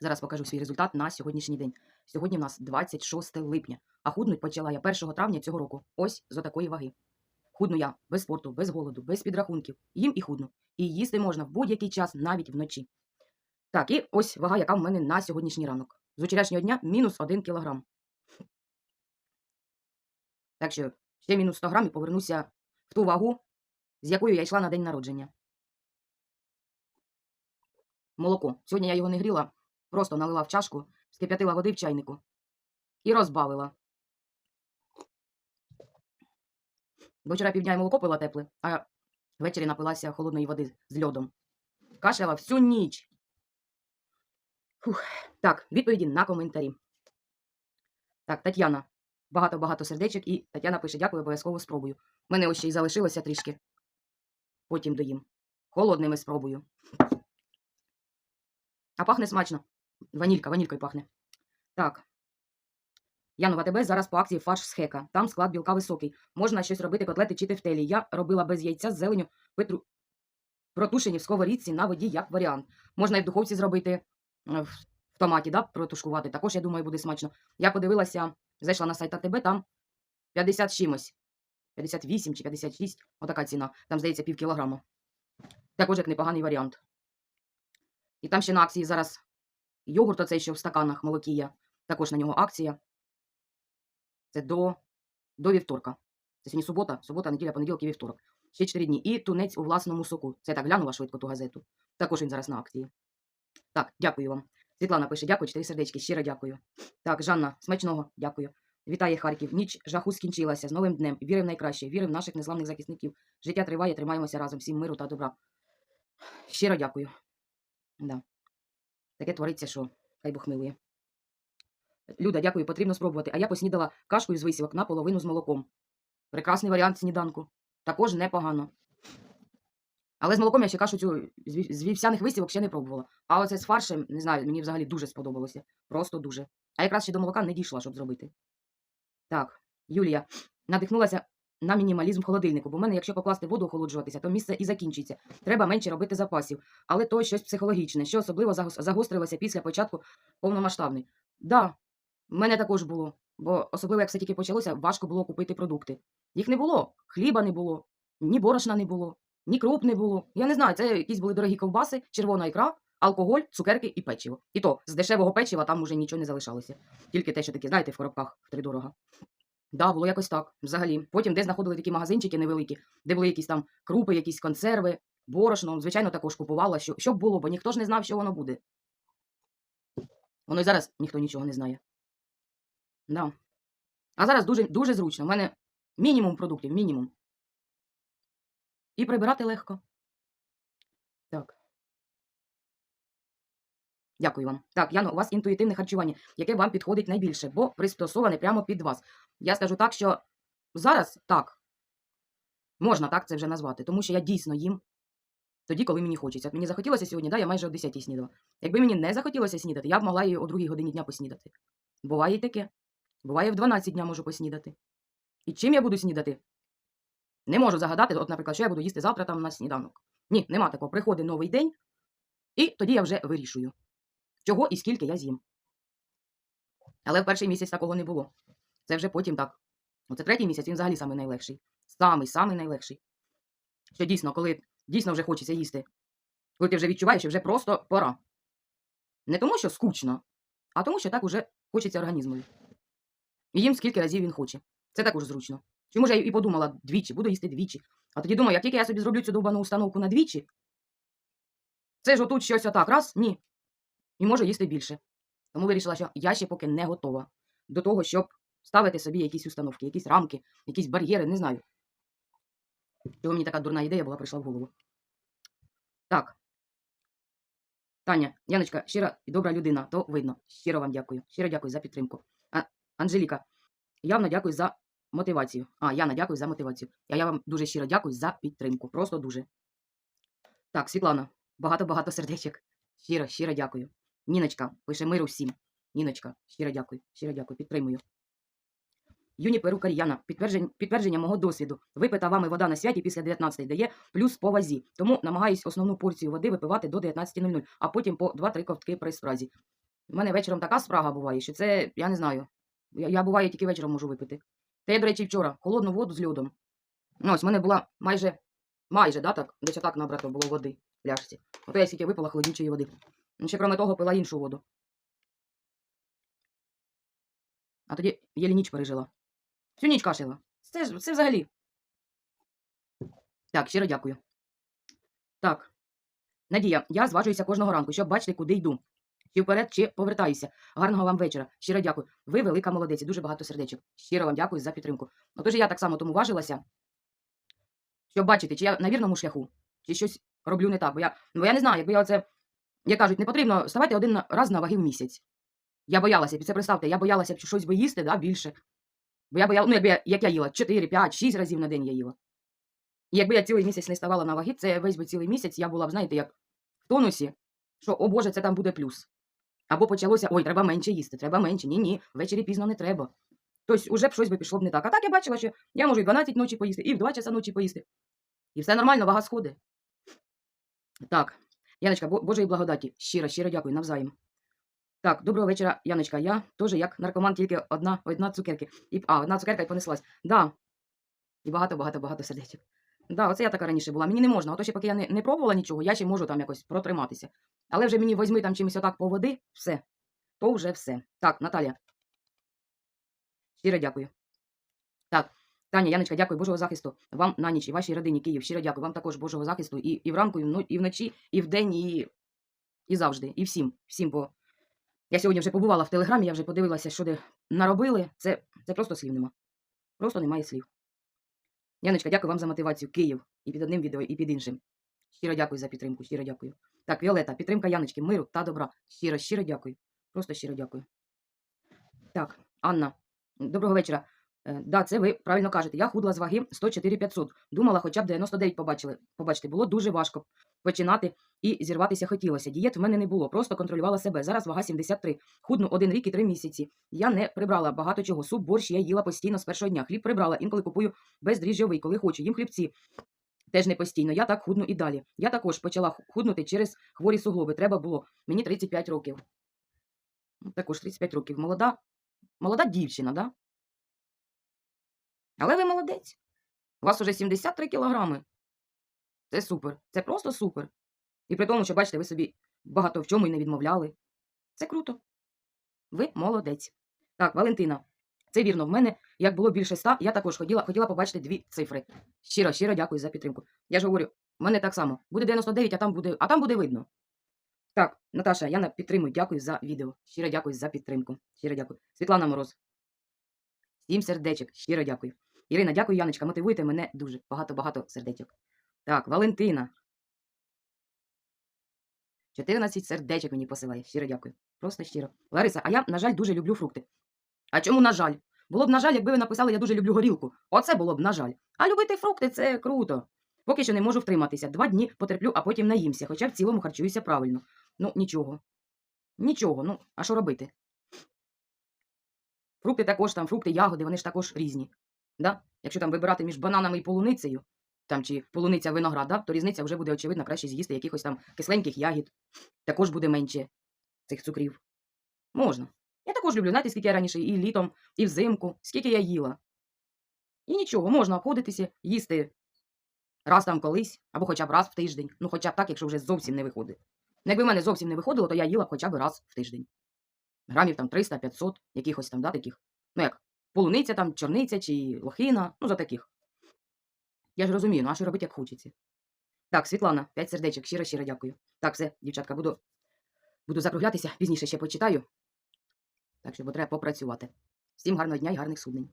Зараз покажу свій результат на сьогоднішній день. Сьогодні в нас 26 липня, а худнуть почала я 1 травня цього року. Ось з отакої ваги. Худну я без спорту, без голоду, без підрахунків. Їм і худну. І їсти можна в будь-який час, навіть вночі. Так, і ось вага, яка в мене на сьогоднішній ранок. З вчорашнього дня мінус 1 кілограм. Так що ще мінус 100 грам і повернуся в ту вагу, з якою я йшла на день народження. Молоко. Сьогодні я його не гріла, просто налила в чашку, скип'ятила води в чайнику і розбавила. Бо вчора півдня я молоко пила тепле, а ввечері напилася холодної води з льодом. Кашляла всю ніч. Фух. Так, відповіді на коментарі. Так, Тетяна. Багато-багато сердечок, і Тетяна пише: дякую, обов'язково спробую. У мене ось ще й залишилося трішки. Потім доїм. Холодними спробую. А пахне смачно. Ванілька, ванількою пахне. Так. Янова ТБ зараз по акції фарш з хека. Там склад білка високий. Можна щось робити котлети чи тефтелі. Я робила без яйця з зеленю петру... протушені в сковорідці на воді як варіант. Можна і в духовці зробити е, в в томаті, да, протушкувати. Також, я думаю, буде смачно. Я подивилася, зайшла на сайт АТБ, там 50 чимось. 58 чи 56, отака ціна. Там, здається, пів кілограма. Також як непоганий варіант. І там ще на акції зараз йогурт оцей, що в стаканах молокія. Також на нього акція. Це до, до вівторка. Це сьогодні субота, субота, неділя, понеділок і вівторок. Ще 4 дні. І тунець у власному соку. Це я так глянула швидко ту газету. Також він зараз на акції. Так, дякую вам. Світлана пише, дякую, чотири сердечки, щиро дякую. Так, Жанна, смачного, дякую. Вітає Харків. Ніч жаху скінчилася. З новим днем. Віри найкраще, віри в наших незламних захисників. Життя триває, тримаємося разом. Всім миру та добра. Щиро дякую. Да. Таке твориться, що хай Бог милує. Люда, дякую, потрібно спробувати. А я поснідала кашкою з висівок наполовину з молоком. Прекрасний варіант сніданку. Також непогано. Але з молоком я ще кашу цю з вівсяних висівок ще не пробувала. А оце з фаршем, не знаю, мені взагалі дуже сподобалося. Просто дуже. А якраз ще до молока не дійшла, щоб зробити. Так, Юлія, надихнулася на мінімалізм холодильнику, бо в мене, якщо покласти воду охолоджуватися, то місце і закінчиться. Треба менше робити запасів. Але то щось психологічне, що особливо загострилося після початку повномасштабної. Да, в мене також було. Бо особливо, як все тільки почалося, важко було купити продукти. Їх не було. Хліба не було, ні борошна не було, ні круп не було. Я не знаю, це якісь були дорогі ковбаси, червона ікра, алкоголь, цукерки і печиво. І то з дешевого печива там уже нічого не залишалося. Тільки те, що таке, знаєте, в коробках втридорога. Да, було якось так. Взагалі. Потім де знаходили такі магазинчики невеликі, де були якісь там крупи, якісь консерви, борошно. Звичайно, також купувала, що, щоб було, бо ніхто ж не знав, що воно буде. Воно і зараз ніхто нічого не знає. Да. А зараз дуже, дуже зручно. У мене мінімум продуктів, мінімум. І прибирати легко. Так. Дякую вам. Так, Яно, у вас інтуїтивне харчування, яке вам підходить найбільше, бо пристосоване прямо під вас. Я скажу так, що зараз так. Можна так це вже назвати, тому що я дійсно їм тоді, коли мені хочеться. От мені захотілося сьогодні, да, я майже о 10 снідала. Якби мені не захотілося снідати, я б могла і о 2 годині дня поснідати. Буває і таке. Буває в 12 дня можу поснідати. І чим я буду снідати? Не можу загадати, от, наприклад, що я буду їсти завтра там на сніданок. Ні, нема такого. Приходить новий день, і тоді я вже вирішую, чого і скільки я з'їм. Але в перший місяць такого не було. Це вже потім так. Оце третій місяць він взагалі самий найлегший. Самий, самий найлегший. Що дійсно, коли дійсно вже хочеться їсти, коли ти вже відчуваєш, що вже просто пора. Не тому, що скучно, а тому, що так уже хочеться організмові. І їм скільки разів він хоче. Це також зручно. Чому ж я і подумала двічі, буду їсти двічі. А тоді думаю, як тільки я собі зроблю цю довбану установку на двічі, це ж отут щось отак, раз, ні. І можу їсти більше. Тому вирішила, що я ще поки не готова до того, щоб ставити собі якісь установки, якісь рамки, якісь бар'єри, не знаю. Чого мені така дурна ідея була прийшла в голову. Так. Таня, Яночка, щира і добра людина, то видно. Щиро вам дякую. Щиро дякую за підтримку. А, Анжеліка, явно дякую за мотивацію. А, Яна, дякую за мотивацію. А я вам дуже щиро дякую за підтримку. Просто дуже. Так, Світлана, багато-багато сердечок. Щиро, щиро дякую. Ніночка, пише миру всім. Ніночка, щиро дякую, щиро дякую, підтримую. Юні перукарі підтвердження, підтвердження мого досвіду. Випита вами вода на святі після 19 дає плюс по вазі. Тому намагаюсь основну порцію води випивати до 19.00, а потім по 2-3 ковтки при спразі. У мене вечором така спрага буває, що це, я не знаю. Я, я буває тільки вечором можу випити. Та я, до речі, вчора холодну воду з льодом. Ну, ось в мене була майже, майже, да, так, десь отак набрато було води в пляшці. Ото я стільки випила холоднючої води. Ну, ще крім того, пила іншу воду. А тоді єлі ніч пережила. Всю ніч кашляла. Це це взагалі. Так, щиро дякую. Так. Надія, я зважуюся кожного ранку, щоб бачити, куди йду. Чи вперед, чи повертаюся. Гарного вам вечора. Щиро дякую. Ви велика молодець, дуже багато сердечок. Щиро вам дякую за підтримку. Отож я так само тому важилася, щоб бачити, чи я на вірному шляху, чи щось роблю не так. Бо я, бо я не знаю, якби я оце, як кажуть, не потрібно ставати один раз на ваги в місяць. Я боялася, це представте, я боялася, що щось би їсти, да, більше. Бо я бояла, ну, якби я, як я їла, 4, 5, 6 разів на день я їла. І якби я цілий місяць не ставала на ваги, це весь би цілий місяць я була б, знаєте, як в тонусі, що, о Боже, це там буде плюс. Або почалося, ой, треба менше їсти, треба менше. Ні, ні, ввечері пізно не треба. Тобто, уже б щось би пішло б не так. А так я бачила, що я можу і 12 ночі поїсти, і в 2 часа ночі поїсти. І все нормально, вага сходить. Так, Яночка, Бо- Божої благодаті. Щиро, щиро дякую, навзаєм. Так, доброго вечора, Яночка. Я теж як наркоман, тільки одна, одна цукерки. І, а, одна цукерка і понеслась. Да. І багато, багато, багато сердечок. Да, оце я така раніше була. Мені не можна. Ото ще поки я не, не пробувала нічого, я ще можу там якось протриматися. Але вже мені возьми там чимось отак по води, все. То вже все. Так, Наталія. Щиро дякую. Таня, Яночка, дякую Божого захисту. Вам на ніч і вашій родині Київ. Щиро дякую. Вам також Божого захисту і, і вранку, і, вно- і вночі, і вдень, і, і завжди. І всім. Всім по. Я сьогодні вже побувала в телеграмі, я вже подивилася, що де наробили. Це, це просто слів нема. Просто немає слів. Яночка, дякую вам за мотивацію. Київ. І під одним відео, і під іншим. Щиро дякую за підтримку. Щиро дякую. Так, Віолета, підтримка Яночки, миру та добра. Щиро, щиро дякую. Просто щиро дякую. Так, Анна, доброго вечора. Е, Да, це ви правильно кажете. Я худла з ваги 104 500. Думала, хоча б 99 побачили. Побачите, було дуже важко починати і зірватися хотілося. Дієт в мене не було, просто контролювала себе. Зараз вага 73. Худну один рік і три місяці. Я не прибрала багато чого. Суп, борщ я їла постійно з першого дня. Хліб прибрала, інколи купую бездріжджовий, коли хочу. Їм хлібці. Теж не постійно. Я так худну і далі. Я також почала худнути через хворі суглоби. Треба було. Мені 35 років. Також 35 років. Молода, молода дівчина, да? Але ви молодець. У вас уже 73 кілограми. Це супер. Це просто супер. І при тому, що, бачите, ви собі багато в чому і не відмовляли. Це круто. Ви молодець. Так, Валентина. Це вірно. В мене, як було більше ста, я також хотіла, хотіла побачити дві цифри. Щиро, щиро дякую за підтримку. Я ж говорю, в мене так само. Буде 99, а там буде, а там буде видно. Так, Наташа, я підтримую. Дякую за відео. Щиро дякую за підтримку. Щиро дякую. Світлана Мороз. Сім сердечок. Щиро дякую. Ірина, дякую, Яночка. Мотивуєте мене дуже. Багато-багато сердечок. Так, Валентина. 14 сердечок мені посилає. Щиро дякую. Просто щиро. Лариса, а я, на жаль, дуже люблю фрукти. А чому, на жаль? Було б, на жаль, якби ви написали, я дуже люблю горілку. Оце було б, на жаль. А любити фрукти це круто. Поки що не можу втриматися. Два дні потерплю, а потім наїмся, хоча в цілому харчуюся правильно. Ну, нічого. Нічого, ну, а що робити? Фрукти також там, фрукти, ягоди, вони ж також різні. Да? Якщо там вибирати між бананами і полуницею, там чи полуниця виноград, да? то різниця вже буде очевидна, краще з'їсти якихось там кисленьких ягід. Також буде менше цих цукрів. Можна. Я також люблю, знаєте, скільки я раніше і літом, і взимку, скільки я їла. І нічого, можна обходитися, їсти раз там колись, або хоча б раз в тиждень. Ну, хоча б так, якщо вже зовсім не виходить. Ну, якби в мене зовсім не виходило, то я їла б хоча б раз в тиждень. Грамів там 300-500, якихось там, да, таких. Ну, як полуниця, там, чорниця чи лохина, ну, за таких. Я ж розумію, ну а що робити, як хочеться. Так, Світлана, п'ять сердечок, щиро, щиро дякую. Так, все, дівчатка, буду, буду закруглятися, пізніше ще почитаю. Так що, бо треба попрацювати. Всім гарного дня і гарних суднень.